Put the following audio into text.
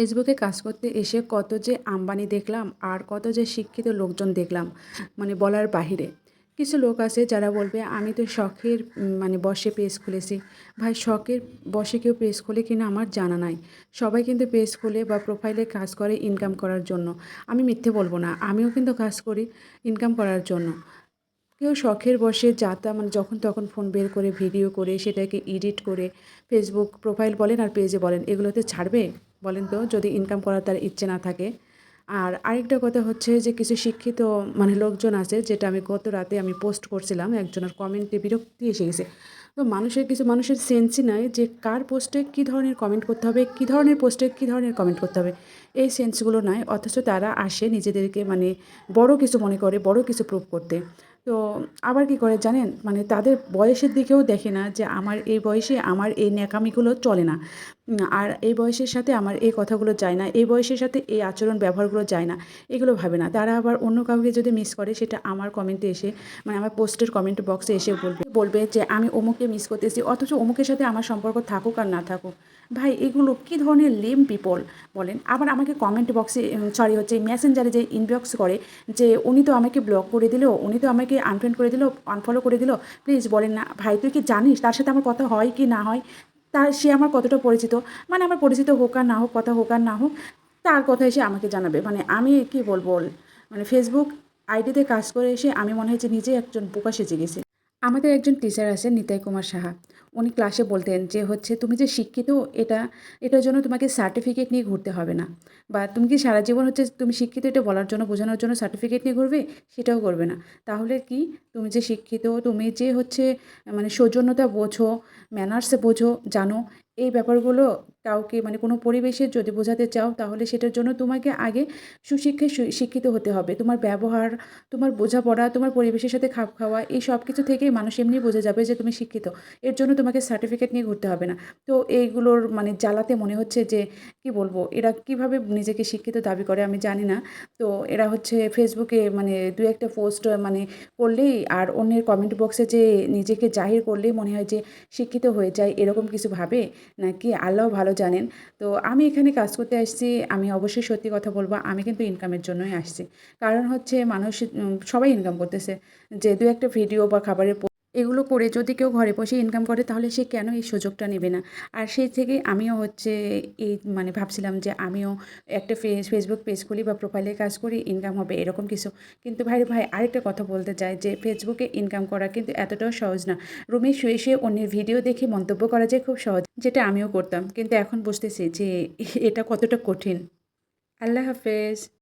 ফেসবুকে কাজ করতে এসে কত যে আম্বানি দেখলাম আর কত যে শিক্ষিত লোকজন দেখলাম মানে বলার বাহিরে। কিছু লোক আছে যারা বলবে, আমি তো শখের মানে বসে পেজ খুলেছি। ভাই, শখের বসে কেউ পেজ খোলে কিনা আমার জানা নাই। সবাই কিন্তু পেজ খোলে বা প্রোফাইলে কাজ করে ইনকাম করার জন্য। আমি মিথ্যে বলব না, আমিও কিন্তু কাজ করি ইনকাম করার জন্য। কেউ শখের বসে যাতা মানে যখন তখন ফোন বের করে ভিডিও করে, সেটাকে এডিট করে ফেসবুক প্রোফাইল বলেন আর পেজে বলেন, এগুলোতে ছাড়বে? বলেন তো, যদি ইনকাম করার তার ইচ্ছে না থাকে। আর আরেকটা কথা হচ্ছে যে, কিছু শিক্ষিত মানে লোকজন আছে, যেটা আমি গত রাতে আমি পোস্ট করছিলাম, একজনের কমেন্টে বিরক্তি এসে গেছে। তো মানুষের কিছু, মানুষের সেন্সই নাই যে, কার পোস্টে কী ধরনের কমেন্ট করতে হবে, কী ধরনের পোস্টে কী ধরনের কমেন্ট করতে হবে। এই সেন্সগুলো নাই, অথচ তারা আসে নিজেদেরকে মানে বড় কিছু মনে করে, বড় কিছু প্রুভ করতে। তো আবার কি করে জানেন? মানে তাদের বয়সের দিকেও দেখে না যে, আমার এই বয়সে আমার এই ন্যাকামিগুলো চলে না। আর এই বয়সের সাথে আমার এই কথাগুলো যায় না, এই বয়সের সাথে এই আচরণ ব্যবহারগুলো যায় না, এগুলো ভাবে না। তারা আবার অন্য কাউকে যদি মিস করে, সেটা আমার কমেন্টে এসে মানে আমার পোস্টের কমেন্ট বক্সে এসে বলবে বলবে যে আমি অমুকে মিস করতেছি, অথচ অমুকের সাথে আমার সম্পর্ক থাকুক আর না থাকুক। ভাই, এগুলো কী ধরনের লেম পিপল বলেন? আবার আমাকে কমেন্ট বক্সে সরি হচ্ছে মেসেঞ্জারে যে ইনবক্স করে যে, উনি তো আমাকে ব্লক করে দিল, উনি তো আমাকে আনফ্রেন্ড করে দিল আনফলো করে দিল। প্লিজ বলেন না, ভাই, তুই কি জানিস তার সাথে আমার কথা হয় কি না হয়? তার সে আমার কতটা পরিচিত? মানে আমার পরিচিত হোক আর না হোক, কথা হোক আর না হোক, তার কথা এসে আমাকে জানাবে। মানে আমি কি বলব মানে ফেসবুক আইডিতে কাজ করে এসে আমি মনে হয় যে নিজে একজন বোকা সেজে গেছি আমাদের একজন টিচার আছে নিতাই কুমার সাহা। উনি ক্লাসে বলতেন যে হচ্ছে তুমি যে শিক্ষিত, এটা, এটার জন্য তোমাকে সার্টিফিকেট নিয়ে ঘুরতে হবে না। বা তুমি কি সারা জীবন হচ্ছে তুমি শিক্ষিত, এটা বলার জন্য, বোঝানোর জন্য সার্টিফিকেট নিয়ে ঘুরবে? সেটাও করবে না। তাহলে কি? তুমি যে শিক্ষিত, তুমি যে হচ্ছে মানে সৌজন্যতা বোঝো ম্যানার্সে বোঝো, জানো, এই ব্যাপারগুলো কাউকে মানে কোনো পরিবেশে যদি বোঝাতে চাও, তাহলে সেটার জন্য তোমাকে আগে সুশিক্ষায় শিক্ষিত হতে হবে। তোমার ব্যবহার, তোমার বোঝাপড়া, তোমার পরিবেশের সাথে খাপ খাওয়া, এই সব কিছু থেকেই মানুষ এমনি বোঝা যাবে যে তুমি শিক্ষিত। এর জন্য তোমাকে সার্টিফিকেট নিয়ে ঘুরতে হবে না। তো এইগুলোর মানে জ্বালাতে মনে হচ্ছে যে, কি বলব, এরা কীভাবে নিজেকে শিক্ষিত দাবি করে আমি জানি না। তো এরা হচ্ছে ফেসবুকে মানে দু একটা পোস্ট মানে করলেই আর অন্যের কমেন্ট বক্সে যে নিজেকে জাহির করলেই মনে হয় যে শিক্ষিত হয়ে যায়, এরকম কিছু ভাবে? নাকি আল্লাহ ভালো জানেন? তো আমি এখানে কাজ করতে আসছি, আমি অবশ্যই সত্যি কথা বলব, আমি কিন্তু ইনকামের জন্যই আসছি। কারণ হচ্ছে মানুষ সবাই ইনকাম করতেছে। যে দু একটা ভিডিও বা খাবারের এগুলো করে যদি কেউ ঘরে বসে ইনকাম করে, তাহলে সে কেন এই সুযোগটা নেবে না? আর সেই থেকে আমিও হচ্ছে এই মানে ভাবছিলাম যে আমিও একটা ফেস ফেসবুক পেজ খুলি বা প্রোফাইলে কাজ করি ইনকাম হবে, এরকম কিছু। কিন্তু ভাই ভাই, আরেকটা কথা বলতে চাই যে ফেসবুকে ইনকাম করা কিন্তু এতটাও সহজ না। রুমে শুয়ে শুয়ে অন্যের ভিডিও দেখে মন্তব্য করা যায় খুব সহজ, যেটা আমিও করতাম। কিন্তু এখন বুঝতেছি যে এটা কতটা কঠিন। আল্লাহ হাফেজ।